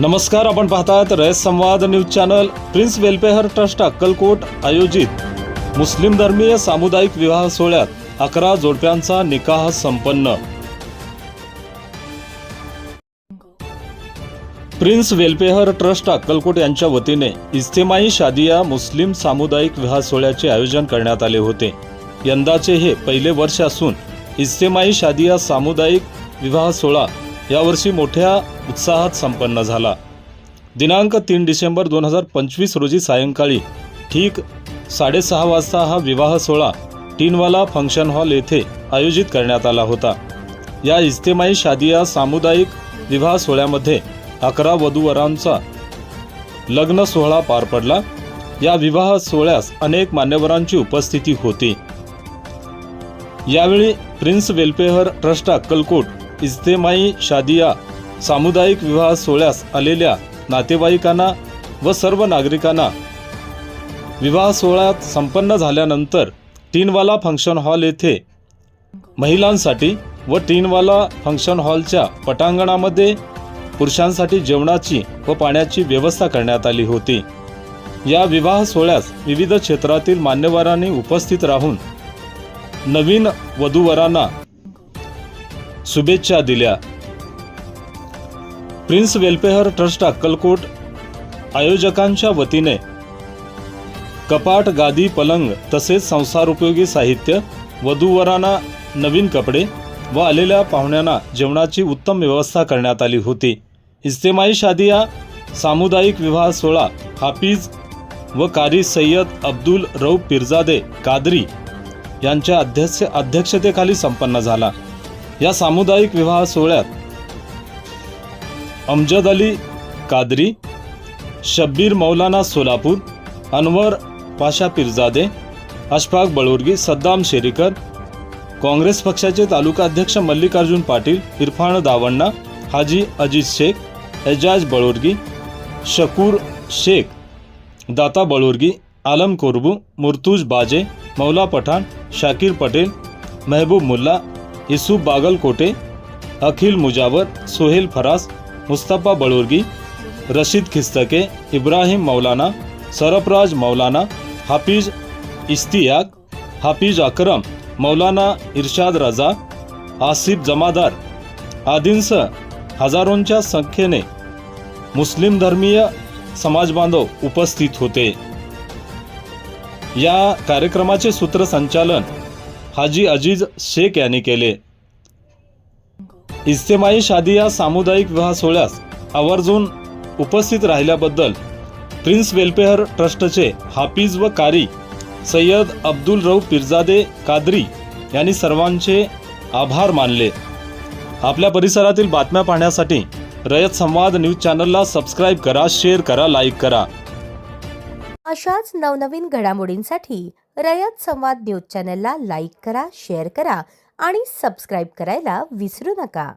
नमस्कार आपण पाहतात Rayat Samvad news channel. Prince Welfare Trust Akkalkot आयोजित मुस्लिम धर्मीय सामुदायिक विवाह सोहळ्यात अकरा जोडप्यांचा निकाह संपन्न. प्रिन्स वेलफेअर ट्रस्ट अक्कलकोट यांच्या वतीने इस्तेमाई शादिया मुस्लिम सामुदायिक विवाह सोहळ्याचे आयोजन करण्यात आले होते. यंदाचे हे पहिले वर्ष असून इस्तेमाई शादिया सामुदायिक विवाह सोहळा यावर्षी मोठ्या उत्साहात संपन्न झाला. दिनांक तीन डिसेंबर दोन हजार पंचवीस रोजी सायंकाळी ठीक साडेसहा वाजता हा विवाह सोहळा टीनवाला फंक्शन हॉल येथे आयोजित करण्यात आला होता. या इस्तेमाई शादिया सामुदायिक विवाह सोहळ्यामध्ये अकरा वधूवरांचा लग्न सोहळा पार पडला. या विवाह सोहळ्यास अनेक मान्यवरांची उपस्थिती होती. यावेळी प्रिन्स वेलफेअर ट्रस्ट अक्कलकोट इस्तेमाई शादिया सामुदायिक विवाह सोहळ्यास आलेल्या नातेवाईकांना व सर्व नागरिकांना. विवाह सोहळ्यात संपन्न झाल्यानंतर टीनवाला फंक्शन हॉल येथे महिलांसाठी व टीनवाला फंक्शन हॉलच्या पटांगणामध्ये पुरुषांसाठी जेवणाची व पाण्याची व्यवस्था करण्यात आली होती. या विवाह सोहळ्यास विविध क्षेत्रातील मान्यवरांनी उपस्थित राहून नवीन वधूवरांना शुभेच्छा दिल्या. प्रिन्स वेलफेअर ट्रस्ट अक्कलकोट आयोजकांच्या वतीने. कपाट गादी पलंग तसेच संसारोपयोगी साहित्य वधूवरांना नवीन कपडे व आलेल्या पाहुण्यांना जेवणाची उत्तम व्यवस्था करण्यात आली होती. इस्तेमाई शादिया सामुदायिक विवाह सोहळा हाफिज व कारी सय्यद अब्दुल रऊफ पिरजादे कादरी यांच्या अध्यक्ष अध्यक्षतेखाली संपन्न झाला. या सामुदायिक विवाह सोहळ्यात अमजद अली कादरी शब्बीर मौलाना सोलापूर अनवर पाशा पिरजादे अशफाक बळुर्गी सद्दाम शेरीकर काँग्रेस पक्षाचे तालुका अध्यक्ष मल्लिकार्जुन पाटील इरफान दावण्णा हाजी अजित शेख एजाज बळुर्गी शकूर शेख दाता बळुर्गी आलम कोरबू मुर्तुज बाजे मौला पठाण शाकीर पटेल महबूब मुल्ला इसू बागलकोटे अखिल मुजावर सोहेल फरास मुस्तफा बळुर्गी रशीद खिस्तके इब्राहिम मौलाना सरफराज मौलाना हाफिज इस्तियाक हाफिज अकरम मौलाना इर्शाद रजा आसिफ जमादार आदींसह हजारोंच्या संख्येने मुस्लिम धर्मीय समाजबांधव उपस्थित होते. या कार्यक्रमाचे सूत्रसंचालन हाजी अजीज शेख यांनी केले. इस्तेमाई शादिया सामुदायिक विवाह सोहळ्यास आवर्जून उपस्थित राहिल्याबद्दल प्रिन्स वेलफेअर ट्रस्टचे हाफिज व कारी सय्यद अब्दुल रऊ पिरजादे कादरी यांनी सर्वांचे आभार मानले. आपल्या परिसरातील बातम्या पाहण्यासाठी रयत संवाद न्यूज चॅनलला सबस्क्राईब करा शेअर करा लाईक करा. अशाच नवनवीन घडामोडींसाठी रयत संवाद न्यूज चॅनलला लाईक करा शेअर करा आणि सबस्क्राईब करायला विसरू नका.